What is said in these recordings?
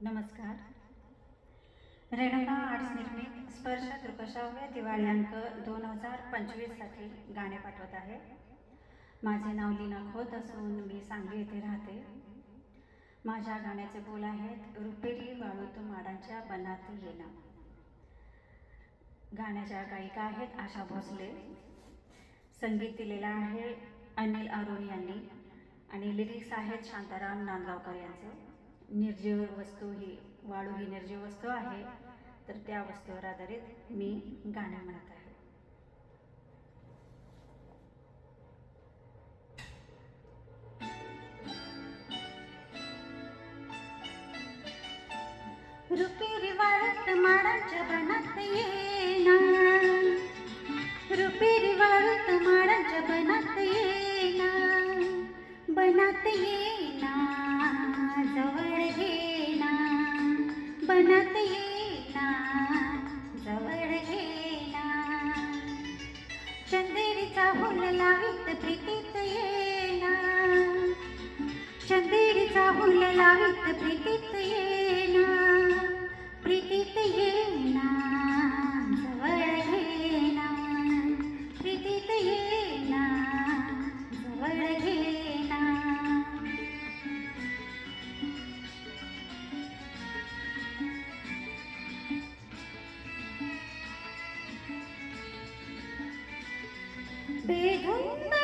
नमस्कार. रेणुका आर्ट्स निर्मित स्पर्श दृकशाव्य दिवाळी अंक दोन हजार पंचवीससाठी गाणे पाठवत आहे. माझे नाव लीना खोत असून मी सांगली येथे राहते. माझ्या गाण्याचे बोल आहेत रुपेरी वाळूत माडांच्या बनात येणं. गाण्याच्या गायिका आहेत आशा भोसले. संगीत दिलेलं आहे अनिल अरुण यांनी आणि लिरिक्स आहेत शांताराम नांदगावकर यांचे. निर्जीव वस्तू ही वाळू ही निर्जीव वस्तू आहे तर त्या वस्तूवर आधारित मी गाणं म्हणत आहे. रुपेरी वाळत माडाच्या बनात येना रुपेरी वाळत माडाच्या बनात येना बनात येना जवळ घेना बनात येना जवळ घेना. चंदेरीचा फुल लावित प्रीतीत येना चंदेरीचा फुल लावित प्रीतीत বেদনা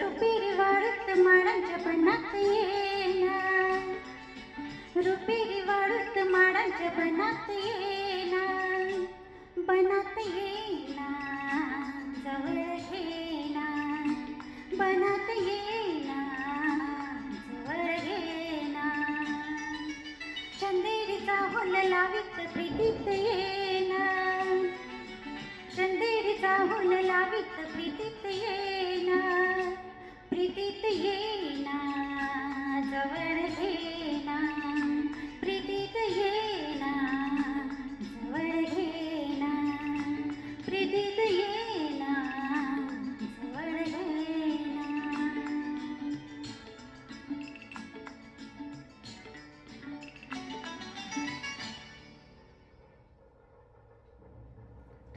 रुपेरी वाढत माडांच्या बनात येणार. रुपेरी वाढत माडांच्या बनात येणार. बनात येणार जवळ घेना बनात येणार जवळ घेना चंदेरीचा हुल लावित प्रीतीत येना चंदेरीचा हुल लावित प्रीतीत येणार.